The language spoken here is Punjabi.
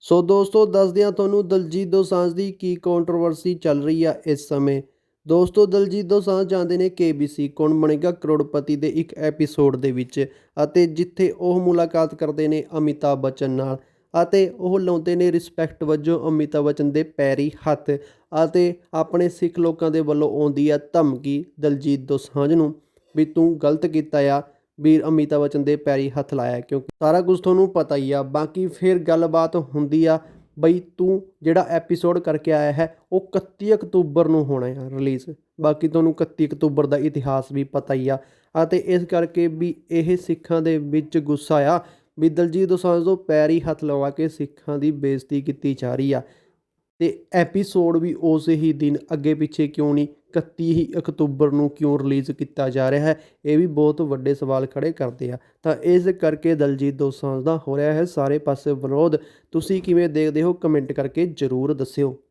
ਸੋ ਦੋਸਤੋ ਦੱਸਦੇ ਹਾਂ ਤੁਹਾਨੂੰ ਦਲਜੀਤ ਦੋਸਾਂਝ ਦੀ ਕੀ ਕੰਟਰੋਵਰਸੀ ਚੱਲ ਰਹੀ ਆ ਇਸ ਸਮੇਂ। ਦੋਸਤੋ, ਦਲਜੀਤ ਦੋਸਾਂਝ ਜਾਂਦੇ ਨੇ KBC ਕੌਣ ਬਣੇਗਾ ਕਰੋੜਪਤੀ ਦੇ ਇੱਕ ਐਪੀਸੋਡ ਦੇ ਵਿੱਚ ਅਤੇ ਜਿੱਥੇ ਉਹ ਮੁਲਾਕਾਤ ਕਰਦੇ ਨੇ ਅਮਿਤਾਭ ਬੱਚਨ ਨਾਲ ਅਤੇ ਉਹ ਲਾਉਂਦੇ ਨੇ ਰਿਸਪੈਕਟ ਵਜੋਂ ਅਮਿਤਾਭ ਬੱਚਨ ਦੇ ਪੈਰੀ ਹੱਥ ਅਤੇ ਆਪਣੇ ਸਿੱਖ ਲੋਕਾਂ ਦੇ ਵੱਲੋਂ ਆਉਂਦੀ ਆ ਧਮਕੀ ਦਲਜੀਤ ਦੋਸਾਂਝ ਨੂੰ ਵੀ ਤੂੰ ਗਲਤ ਕੀਤਾ ਆ। ਵੀਰ ਅਮਿਤਾਭ ਬੱਚਨ ਦੇ ਪੈਰੀ ਹੱਥ ਲਾਇਆ ਕਿਉਂਕਿ ਸਾਰਾ ਕੁਝ ਤੁਹਾਨੂੰ ਪਤਾ ਹੀ ਆ। ਬਾਕੀ ਫਿਰ ਗੱਲਬਾਤ ਹੁੰਦੀ ਆ ਬਈ ਤੂੰ ਜਿਹੜਾ ਐਪੀਸੋਡ ਕਰਕੇ ਆਇਆ ਹੈ, ਉਹ 31 ਅਕਤੂਬਰ ਨੂੰ ਹੋਣਾ ਹੈ ਰਿਲੀਜ਼ ਬਾਕੀ ਤੁਹਾਨੂੰ 31 ਅਕਤੂਬਰ ਦਾ ਇਤਿਹਾਸ ਵੀ ਪਤਾ ਹੀ ਆ। ਅਤੇ ਇਸ ਕਰਕੇ ਵੀ ਇਹ ਸਿੱਖਾਂ ਦੇ ਵਿੱਚ ਗੁੱਸਾ ਆ ਵੀ ਦਲਜੀਤ ਦੋਸਾਂਝ ਤੋਂ ਪੈਰੀ ਹੱਥ ਲਵਾ ਕੇ ਸਿੱਖਾਂ ਦੀ ਬੇਇੱਜ਼ਤੀ ਕੀਤੀ ਜਾ ਰਹੀ ਆ। ਅਤੇ ਐਪੀਸੋਡ ਵੀ ਉਸ ਹੀ ਦਿਨ ਅੱਗੇ ਪਿੱਛੇ ਕਿਉਂ ਨਹੀਂ 31 ਹੀ ਅਕਤੂਬਰ ਨੂੰ ਕਿਉਂ ਰਿਲੀਜ਼ ਕੀਤਾ ਜਾ ਰਿਹਾ ਹੈ, ਇਹ ਵੀ ਬਹੁਤ ਵੱਡੇ ਸਵਾਲ ਖੜ੍ਹੇ ਕਰਦੇ ਆ। ਤਾਂ ਇਸ ਕਰਕੇ ਦਲਜੀਤ ਦੋਸਾਂਝ ਦਾ ਹੋ ਰਿਹਾ ਹੈ ਸਾਰੇ ਪਾਸੇ ਵਿਰੋਧ। ਤੁਸੀਂ ਕਿਵੇਂ ਦੇਖਦੇ ਹੋ? ਕਮੈਂਟ ਕਰਕੇ ਜ਼ਰੂਰ ਦੱਸਿਓ।